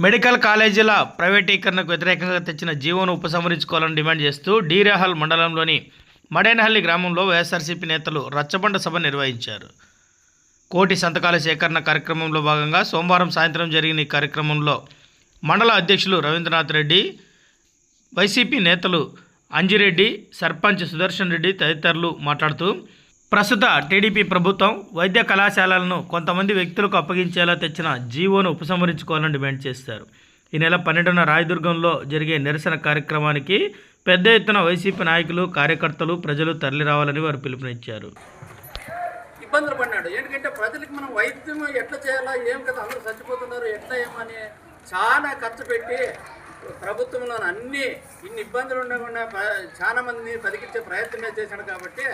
Medical కాలేజీల ప్రైవేటీకరణకు వ్యతిరేకంగా తెచ్చిన జీవోను ఉపసంహరించుకోవాలని డిమాండ్ చేస్తూ డీరేహల్ మండలంలోని మడేనహల్లి గ్రామంలో వైఎస్ఆర్సీపీ నేతలు రచ్చబండ సభ నిర్వహించారు. కోటి సంతకాల సేకరణ కార్యక్రమంలో భాగంగా సోమవారం సాయంత్రం జరిగిన ఈ కార్యక్రమంలో మండల అధ్యక్షులు రవీంద్రనాథ్ రెడ్డి వైసీపీ నేతలు అంజిరెడ్డి సర్పంచ్ సుదర్శన్ రెడ్డి తదితరులు మాట్లాడుతూ ప్రస్తుత టీడీపీ ప్రభుత్వం వైద్య కళాశాలలను కొంతమంది వ్యక్తులకు అప్పగించేలా తెచ్చిన జీవోను ఉపసంహరించుకోవాలని డిమాండ్ చేశారు ఈ నెల పన్నెండున రాయదుర్గంలో జరిగే నిరసన కార్యక్రమానికి పెద్ద ఎత్తున వైసీపీ నాయకులు కార్యకర్తలు ప్రజలు తరలిరావాలని వారు పిలుపునిచ్చారు. ఇబ్బందులు పడినాడు ఎందుకంటే ప్రజలకు మనం వైద్యం ఎట్లా చేయాలా ఏం కదా అందరూ చచ్చిపోతున్నారు ఎట్లా ఏమని చాలా ఖర్చు పెట్టి ప్రభుత్వంలో అన్ని ఇన్ని ఇబ్బందులు ఉండకుండా చాలా మందిని బతికించే ప్రయత్నమే చేశాడు కాబట్టి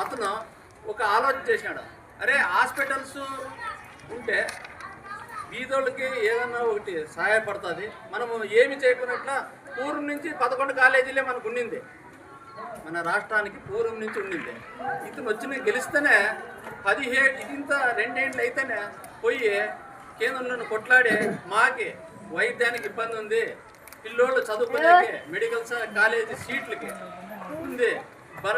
అతను ఒక ఆలోచన చేసినాడు అరే హాస్పిటల్స్ ఉంటే బీదోళ్ళకి ఏదన్నా ఒకటి సహాయపడుతుంది. మనము ఏమి చేయకున్నట్ల పూర్వం నుంచి పదకొండు కాలేజీలే మనకు ఉండింది. మన రాష్ట్రానికి పూర్వం నుంచి ఉండింది. ఇతను వచ్చిన గెలిస్తేనే పదిహేడు ఇదింత రెండేళ్ళు అయితేనే పోయి కేంద్రంలో కొట్లాడి మాకి వైద్యానికి ఇబ్బంది ఉంది. పిల్లోళ్ళు చదువుకునేకి మెడికల్ కాలేజీ సీట్లకి ఉంది. బర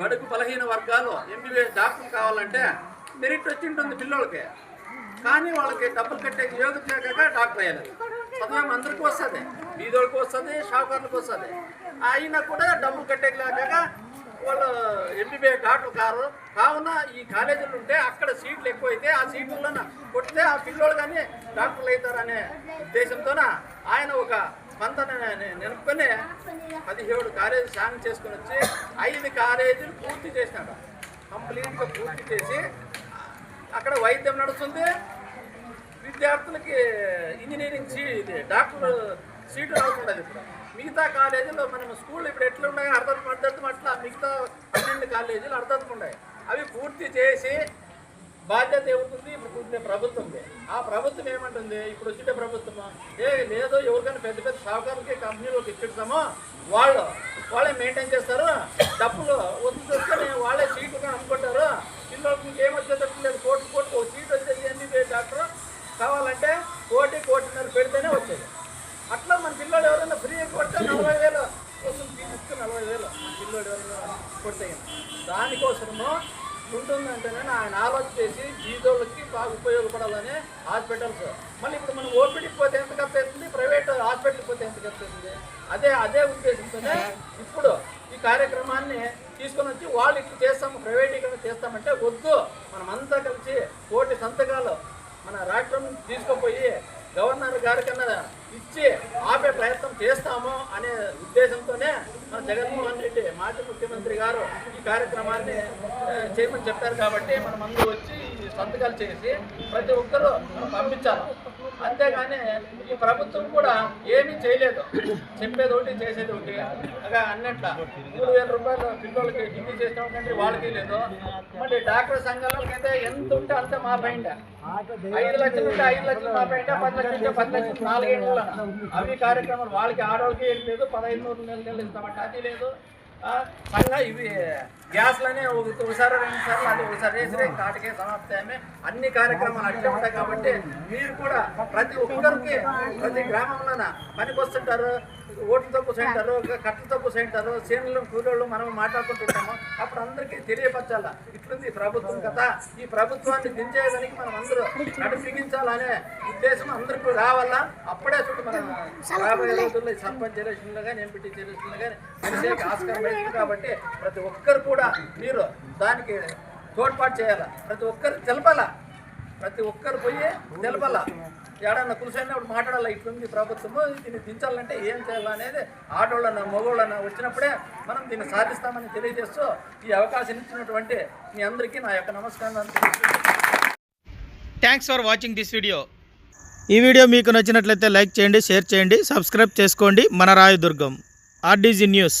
బడుగు బలహీన వర్గాలు ఎంబీబీఎస్ డాక్టర్ కావాలంటే మెరిట్ వచ్చి ఉంటుంది పిల్లోళ్ళకి. కానీ వాళ్ళకి డబ్బులు కట్టే యోగ్యత లేక డాక్టర్ అయ్యారు. చదువు అందరికీ వస్తుంది. బీదోళ్ళకి వస్తుంది షావుకారులకు వస్తుంది. అయినా కూడా డబ్బులు కట్టే లేక వాళ్ళు ఎంబీబీఎస్ డాక్టర్ కారు కావున ఈ కాలేజీలు ఉంటే అక్కడ సీట్లు ఎక్కువైతే ఆ సీట్లలో కొడితే ఆ పిల్లోళ్ళు కానీ డాక్టర్లు అవుతారనే ఉద్దేశంతోన ఆయన ఒక స్పందన నిలుపుకొని పదిహేడు కాలేజీ సాంగ్ చేసుకుని వచ్చి ఐదు కాలేజీలు పూర్తి చేసినాడు కంప్లీట్గా పూర్తి చేసి అక్కడ వైద్యం నడుస్తుంది. విద్యార్థులకి ఇంజనీరింగ్ సీ ఇది డాక్టర్ సీటు రాకుండా ఇప్పుడు. మిగతా కాలేజీలో మనం స్కూల్ ఇప్పుడు ఎట్లా ఉన్నాయో అర్థం అర్థం అట్లా మిగతా పన్నెండు కాలేజీలు అర్థం ఉన్నాయి. అవి పూర్తి చేసి బాధ్యత ఏముంటుంది? ఇప్పుడు కూర్చునే ప్రభుత్వం ఆ ప్రభుత్వం ఏమంటుంది? ఇప్పుడు వచ్చిన ప్రభుత్వం ఏ లేదో ఎవరికైనా పెద్ద పెద్ద సహకారులకి కంపెనీలోకి ఇచ్చిస్తామో వాళ్ళు వాళ్ళే మెయింటైన్ చేస్తారు? డబ్బులు వస్తుంది వస్తే వాళ్ళే సీటుగా అనుకుంటారు పిల్లలకి ఇంకేం వచ్చేటట్టు లేదు. కోటి కోటి ఒక సీట్ వచ్చేది ఎంబీబీఎస్ డాక్టర్? కావాలంటే కోటి కోటిన్నర పెడితేనే వచ్చేది. అట్లా మన పిల్లలు ఎవరైనా ఫ్రీ కొడితే నలభై వేలు వస్తుంది. ఫీజు నలభై వేలు మన పిల్లలు ఎవరైనా కొడితే దానికోసము ఉంటుందంటేనే ఆయన ఆలోచన చేసి జీతోళ్ళకి బాగా ఉపయోగపడాలని హాస్పిటల్స్ మళ్ళీ ఇప్పుడు మనం ఓపీడీకి పోతే ఎంత ఖర్చు అవుతుంది? ప్రైవేట్ హాస్పిటల్కి పోతే ఎంత ఖర్చు అవుతుంది? అదే అదే ఉద్దేశంతోనే ఇప్పుడు ఈ కార్యక్రమాన్ని తీసుకొని వచ్చి వాళ్ళు ఇట్లా చేస్తాము ప్రైవేటీకరణ చేస్తామంటే వద్దు. మనమంతా కలిసి కోటి సంతకాలు మన రాష్ట్రం తీసుకుపోయి గవర్నర్ గారి కన్నా ఇచ్చి ఆపే ప్రయత్నం చేస్తాము అనే ఉద్దేశంతోనే మన జగన్మోహన్ రెడ్డి మాజీ ముఖ్యమంత్రి గారు ఈ కార్యక్రమాన్ని చేయమని చెప్పారు కాబట్టి మనం అందరూ వచ్చి సంతకాలు చేసి ప్రతి ఒక్కరూ పంపించాలి. అంతేగాని ఈ ప్రభుత్వం కూడా ఏమీ చేయలేదు. చెప్పేది ఒకటి చేసేది ఒకటి. అగా అన్నట్ల మూడు వేల రూపాయలు పిల్లలకి హిందీ చేసిన వాళ్ళకి లేదు. మళ్ళీ డాక్టర్ సంఘాలకైతే ఎంత ఉంటే అంత మాపైండ. ఐదు లక్షలు ఉంటే ఐదు లక్షలు మాపైండ పది లక్షలు ఉంటే పది లక్షలు నాలుగేళ్ళు అవి కార్యక్రమాలు వాళ్ళకి ఆడవాళ్ళకి ఏం లేదు. పదహైదు నూరు నెలలు నెలలు ఇస్తామంటే అది లేదు. మళ్ళా ఇవి గ్యాస్లనే ఒక- ఒకసారి రెండు సార్లు అది ఒకసారి వేసి కాటికే సమాప్తమే అన్ని కార్యక్రమాలు అట్లే ఉంటాయి కాబట్టి మీరు కూడా ప్రతి ఒక్కరికి ప్రతి గ్రామంలోన పనికి వస్తుంటారు ఓట్లతో కూర్చుంటారు కట్టలతో కూర్చుంటారు సేనులు కూలోళ్ళు మనం మాట్లాడుకుంటుంటాము. అప్పుడు అందరికీ తెలియపరచాలా? ఇట్లుంది ప్రభుత్వం కదా ఈ ప్రభుత్వాన్ని దించేయడానికి మనం అందరూ నడిపించాలనే ఉద్దేశం అందరికీ రావాలా? అప్పుడే చూడు మనం రాబోయే రోజుల్లో సర్పంచ్ ఎలక్షన్లో కానీ ఎంపీటీ ఎలక్షన్లో కానీ ఆస్కారం లేదు కాబట్టి ప్రతి ఒక్కరు కూడా మీరు దానికి తోడ్పాటు చేయాలా. ప్రతి ఒక్కరు తెలపాలా. ప్రతి ఒక్కరు పోయి తెలపాలా. ఏడన్నా కూర్చొని మాట్లాడాలి? ఇట్లుంది ప్రభుత్వము దీన్ని దించాలంటే ఏం చేయాలనేది ఆటోళ్ళన మగోళ్ళన్న వచ్చినప్పుడే మనం దీన్ని సాధిస్తామని తెలియజేస్తూ ఈ అవకాశం ఇచ్చినటువంటి మీ అందరికీ నా యొక్క నమస్కారం thanks for watching this video ఈ వీడియో మీకు నచ్చినట్లయితే లైక్ చేయండి షేర్ చేయండి సబ్స్క్రైబ్ చేసుకోండి. మన Rayadurgam R D G news.